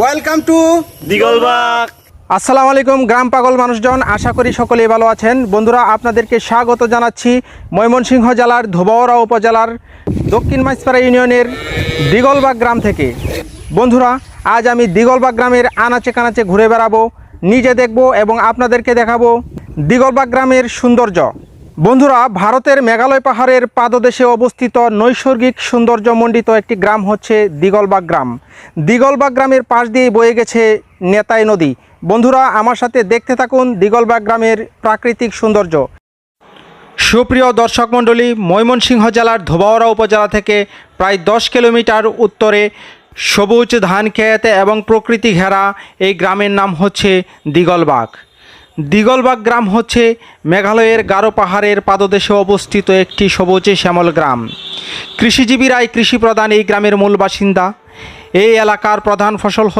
Welcome to Digalbag আসসালামু আলাইকুম গ্রাম পাগল মানুষজন আশা করি সকলেই ভালো আছেন। বন্ধুরা আপনাদেরকে স্বাগত জানাচ্ছি ময়মনসিংহ জেলার ধোবাওড়া উপজেলার দক্ষিণ মাইসপাড়া ইউনিয়নের দিগলবাগ গ্রাম থেকে। বন্ধুরা আজ আমি দিগলবাগ গ্রামের আনাচে কানাচে ঘুরে বেড়াবো নিজে দেখব এবং আপনাদেরকে দেখাবো দিগলবাগ গ্রামের সৌন্দর্য। বন্ধুরা, ভারতের মেঘালয় পাহাড়ের পাদদেশে অবস্থিত নৈসর্গিক সৌন্দর্যমণ্ডিত একটি গ্রাম হচ্ছে দিগলবাগ গ্রাম। দিগলবাগ গ্রামের পাশ দিয়ে বয়ে গেছে নেতাই নদী। বন্ধুরা, আমার সাথে দেখতে থাকুন দিগলবাগ গ্রামের প্রাকৃতিক সৌন্দর্য। সুপ্রিয় দর্শক মণ্ডলী, ময়মনসিংহ জেলার ধোবাওড়া উপজেলা থেকে প্রায় দশ কিলোমিটার উত্তরে সবুজ ধান খেত এবং প্রকৃতি ঘেরা এই গ্রামের নাম হচ্ছে দিগলবাগ। দিগলবাগ গ্রাম হচ্ছে মেঘালয়ের গারো পাহাড়ের পাদদেশে অবস্থিত একটি সবুজ শ্যামল গ্রাম। কৃষিজীবীরাই কৃষি প্রধান এই গ্রামের মূল বাসিন্দা। এই এলাকার প্রধান ফসল হচ্ছে